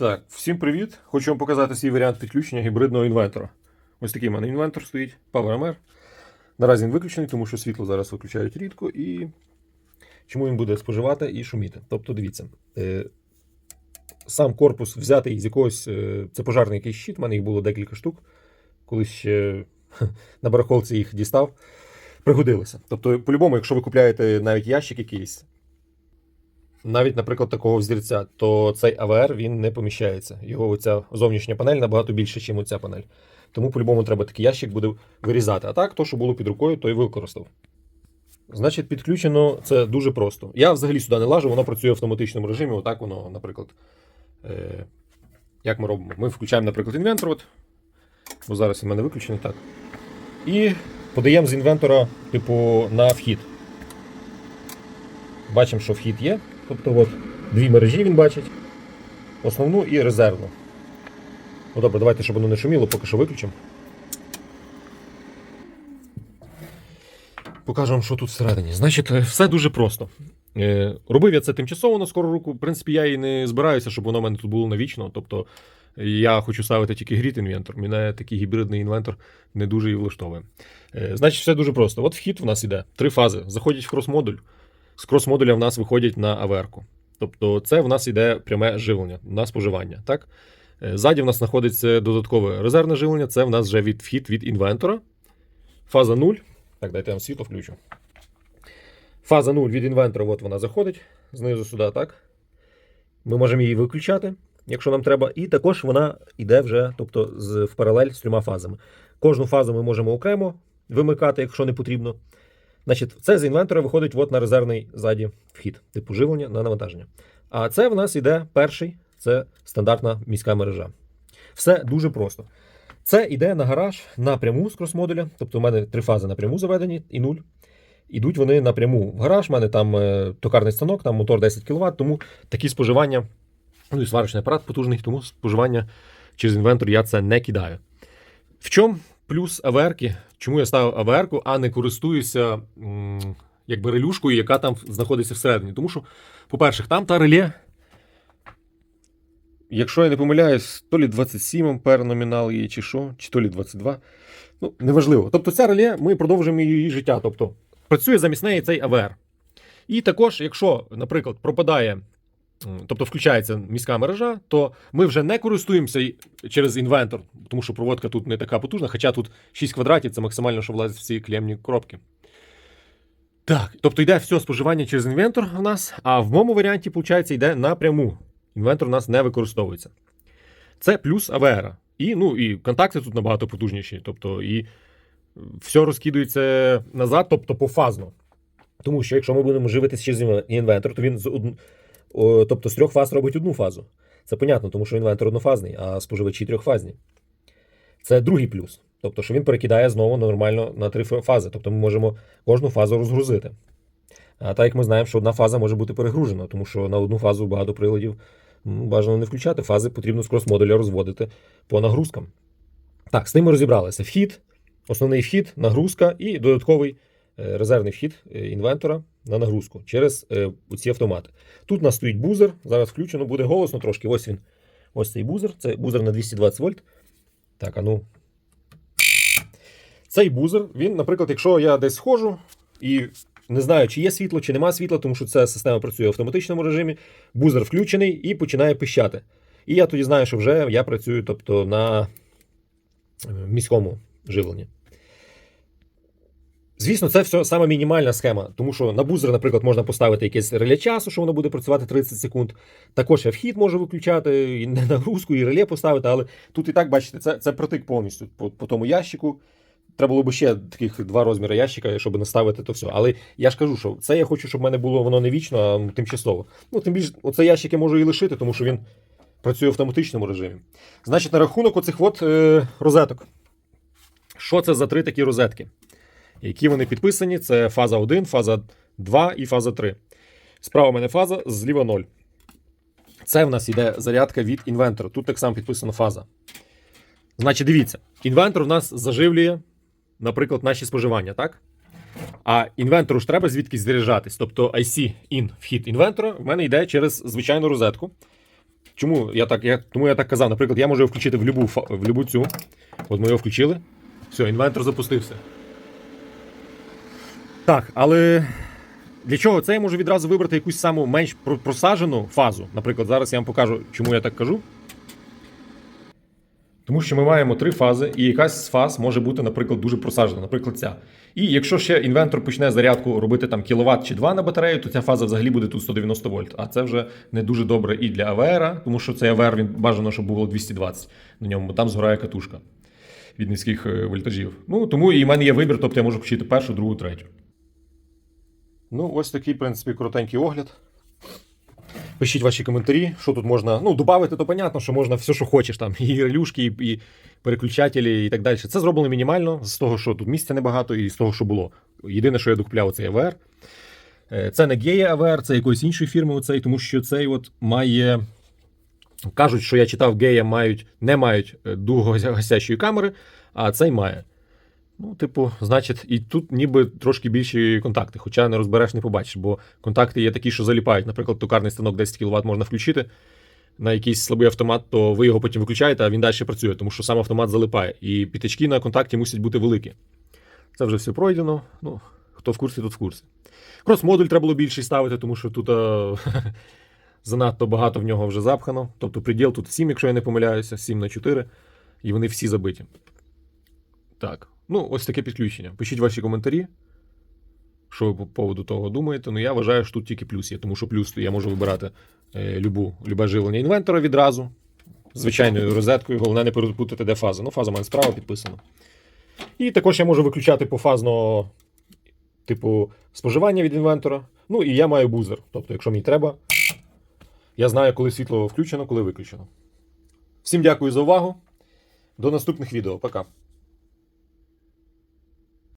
Так, всім привіт! Хочу вам показати свій варіант підключення гібридного інвентора. Ось такий в мене інвентор стоїть, PowerMR. Наразі він виключений, тому що світло зараз виключають рідко і чому він буде споживати і шуміти. Тобто, дивіться, е, сам корпус взятий з якогось, е, це пожарний якийсь щит, в мене їх було декілька штук, колись ще на барахолці їх дістав, пригодилися. Тобто, по-любому, якщо ви купляєте навіть ящик якийсь, навіть, наприклад, такого взірця, то цей АВР він не поміщається. Його оця зовнішня панель набагато більше, ніж оця панель. Тому по-любому треба такий ящик буде вирізати. А так, то, що було під рукою, то і використав. Значить, підключено це дуже просто. Я взагалі сюди не лажу, воно працює в автоматичному режимі. Отак воно, наприклад. Е, як ми робимо? Ми включаємо, наприклад, інвентор. От, бо зараз він в мене виключений. так. І подаємо з інвентора, типу, на вхід. Бачимо, що вхід є. Тобто от, дві мережі він бачить. Основну і резервну. Ну добре, давайте, щоб воно не шуміло, поки що виключимо. Покажу вам, що тут всередині. Значить, е, все дуже просто. Е, Робив я це тимчасово на скору руку. В принципі, я і не збираюся, щоб воно в мене тут було навічно. Тобто я хочу ставити тільки гріт інвентор. Мене такий гібридний інвентор не дуже і влаштовує. Е, Значить, все дуже просто. От вхід в нас іде. Три фази. Заходять в крос-модуль. З крос-модуля в нас виходять на АВР-ку. Тобто, це в нас іде пряме живлення на споживання. Так? Е, Ззаді в нас знаходиться додаткове резервне живлення, це в нас вже від вхід від інвентора. Фаза 0. Так, дайте я вам світло включу. Фаза 0 від інвентора, от вона заходить знизу сюди, так? Ми можемо її виключати, якщо нам треба. І також вона йде вже тобто, в паралель з трьома фазами. Кожну фазу ми можемо окремо вимикати, якщо не потрібно. Значить, це з інвентора виходить от на резервний ззаді вхід, типу живлення на навантаження. А це в нас іде перший, це стандартна міська мережа. Все дуже просто. Це йде на гараж напряму з крос-модуля. Тобто, у мене три фази напряму заведені і нуль. Ідуть вони напряму в гараж. У мене там е, токарний станок, там мотор 10 кВт, тому такі споживання, ну і сварочний апарат потужний, тому споживання через інвентор я це не кидаю. В чому плюс АВРки? Чому я ставив АВРку, а не користуюся якби релюшкою, яка там знаходиться всередині? Тому що, по-перше, там та реле, якщо я не помиляюсь, то лі 27 ампер номінал її, чи що, чи то лі 22. Ну, неважливо. Тобто ця реле, ми продовжуємо її життя. Тобто працює замість неї цей АВР. І також, якщо, наприклад, пропадає, тобто включається міська мережа, то ми вже не користуємося через інвентор, тому що проводка тут не така потужна, хоча тут 6 квадратів це максимально, що влазить в ці клемні коробки. Так, тобто йде все споживання через інвентор у нас, а в моєму варіанті, виходить, йде напряму. Інвентор у нас не використовується. Це плюс АВР. І, ну, і контакти тут набагато потужніші. Тобто, і все розкидується назад, тобто пофазно. Тому що якщо ми будемо живитися через інвентор, то він тобто з трьох фаз робить одну фазу. Це понятно, тому що інвентор однофазний, а споживачі трьохфазні. Це другий плюс. Тобто, що він перекидає знову нормально на три фази. Тобто ми можемо кожну фазу розгрузити. А так як ми знаємо, що одна фаза може бути перегружена, тому що на одну фазу багато приладів бажано не включати. Фази потрібно з крос-модуля розводити по нагрузкам. Так, з ними розібралися. Вхід, основний вхід, нагрузка і додатковий е, резервний вхід е, інвентора на нагрузку через е, ці автомати. Тут у нас стоїть бузер, зараз включено, буде голосно трошки. Ось він. Ось цей бузер. Це бузер на 220 вольт. Так, а ну. Цей бузер, він, наприклад, якщо я десь схожу і не знаю, чи є світло, чи нема світла, тому що ця система працює в автоматичному режимі, бузер включений і починає пищати. І я тоді знаю, що вже я працюю тобто, на е, міському живленні. Звісно, це все саме мінімальна схема, тому що на бузер, наприклад, можна поставити якесь реле часу, що воно буде працювати 30 секунд. Також я вхід можу виключати, і на нагрузку, і реле поставити, але тут і так, бачите, це, це протик повністю по, по тому ящику. Треба було б ще таких два розміри ящика, щоб наставити то все. Але я ж кажу, що це я хочу, щоб в мене було воно не вічно, а тимчасово. Ну, тим більше, оцей ящик я можу і лишити, тому що він працює в автоматичному режимі. Значить, на рахунок оцих от, е, розеток. Що це за три такі розетки? Які вони підписані? Це фаза 1, фаза 2 і фаза 3. Справа в мене фаза, зліва 0. Це в нас йде зарядка від інвентора. Тут так само підписана фаза. Значить, дивіться, інвентор в нас заживлює, наприклад, наші споживання, так? А інвентору ж треба звідкись заряджатись. Тобто IC in вхід інвентора в мене йде через звичайну розетку. чому я так, я, тому я так казав, наприклад, я можу його включити в любу, в любу цю. От ми його включили. Все, інвентор запустився. Так, але для чого? Це я можу відразу вибрати якусь саму менш про- просаджену фазу. Наприклад, зараз я вам покажу, чому я так кажу. Тому що ми маємо три фази, і якась з фаз може бути, наприклад, дуже просаджена, наприклад, ця. І якщо ще інвентор почне зарядку робити там кіловат чи 2 на батарею, то ця фаза взагалі буде тут 190 вольт. А це вже не дуже добре і для АВР, тому що цей АВР він бажано, щоб було 220 на ньому, бо там згорає катушка від низьких е, вольтажів. Ну тому і в мене є вибір, тобто я можу включити першу, другу, третю. Ну, ось такий, в принципі, коротенький огляд. Пишіть ваші коментарі, що тут можна. Ну, додати, то понятно, що можна все, що хочеш, там, і релюшки, і, і переключателі, і так далі. Це зроблено мінімально з того, що тут місця небагато, і з того, що було. Єдине, що я докупляв, це AVR. Е, Це не Гея AVR, це якоїсь іншої фірми, оцей, тому що цей от має. Кажуть, що я читав, Гея мають, не мають е, дугогасящої камери, а цей має. Ну, типу, значить, і тут ніби трошки більші контакти, хоча не розбереш, не побачиш, бо контакти є такі, що заліпають. Наприклад, токарний станок 10 кВт можна включити на якийсь слабий автомат, то ви його потім виключаєте, а він далі працює, тому що сам автомат залипає. І пітачки на контакті мусять бути великі. Це вже все пройдено. Ну, хто в курсі, тот в курсі. Крос-модуль треба було більший ставити, тому що тут а, занадто багато в нього вже запхано. Тобто приділ тут 7, якщо я не помиляюся, 7 на 4, і вони всі забиті. Так, ну ось таке підключення. Пишіть ваші коментарі. Що ви по поводу того думаєте? Ну, я вважаю, що тут тільки плюс є, тому що плюс я можу вибирати е, любу, любе живлення інвентора відразу. Звичайною розеткою. Головне не перепутати, де фаза. Ну, фаза мене справа підписана. І також я можу виключати пофазно, типу, споживання від інвентора. Ну, і я маю бузер. Тобто, якщо мені треба, я знаю, коли світло включено, коли виключено. Всім дякую за увагу. До наступних відео. Пока.